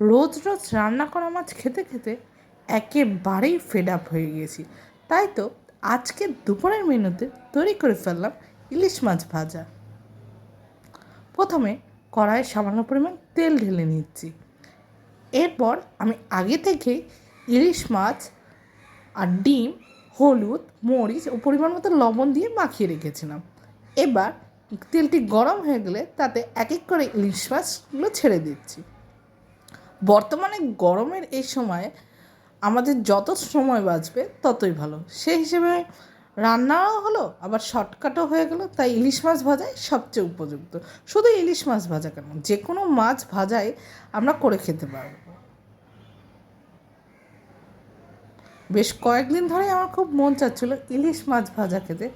রোজ রোজ রান্না করা মাছ খেতে খেতে একেবারেই ফেড আপ হয়ে গেছি তাই তো আজকে দুপুরের মেনুতে তৈরি করে ফেললাম ইলিশ মাছ ভাজা। প্রথমে কড়াইয়ে সামান্য পরিমাণ তেল ঢেলে নিচ্ছি। এরপর আমি আগে থেকে ইলিশ মাছ আর ডিম, হলুদ, মরিচ ও পরিমাণ মতো লবণ দিয়ে মাখিয়ে রেখেছিলাম। এবার তেলটি গরম হয়ে গেলে তাতে এক এক করে ইলিশ মাছগুলো ছেড়ে দিচ্ছি। বর্তমানে গরমের এই সময়ে আমাদের যত সময় বাঁচবে ততই ভালো। সেই হিসেবে রান্নাও হলো, আবার শর্টকাটও হয়ে গেলো, তাই ইলিশ মাছ ভাজাই সবচেয়ে উপযুক্ত। শুধু ইলিশ মাছ ভাজা কেন যে কোনো মাছ ভাজাই আমরা করে খেতে পারব। বেশ কয়েকদিন ধরে আমার খুব মন চাচ্ছিল ইলিশ মাছ ভাজা খেতে,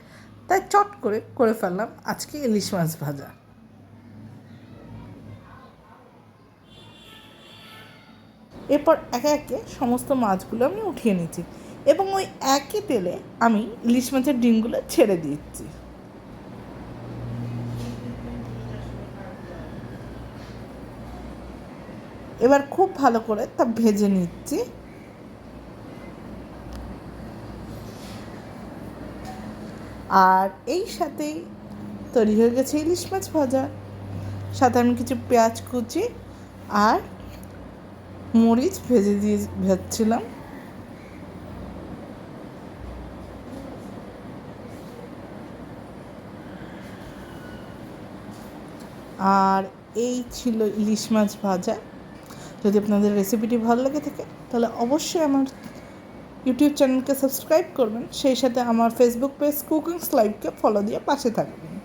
তাই চট করে করে ফেললাম আজকে ইলিশ মাছ ভাজা। এরপর একে একে সমস্ত মাছগুলো আমি উঠিয়ে নিচ্ছি এবং ওই একই তেলে আমি ইলিশ মাছের ডিমগুলো ছেড়ে দিচ্ছি। এবার খুব ভালো করে তা ভেজে নিচ্ছি। আর এই সাথেই তৈরি হয়ে গেছে ইলিশ মাছ ভাজা। সাথে আমি কিছু পেঁয়াজ কুচি আর মরিচ ভেজে দিয়ে ভেজছিলাম। আর এই ছিল ইলিশ মাছ ভাজা। যদি আপনাদের রেসিপিটি ভালো লেগে থাকে, তাহলে অবশ্যই আমার ইউটিউব চ্যানেলকে সাবস্ক্রাইব করবেন। সেই সাথে আমার ফেসবুক পেজ কুকিংস লাইভকে ফলো দিয়ে পাশে থাকবেন।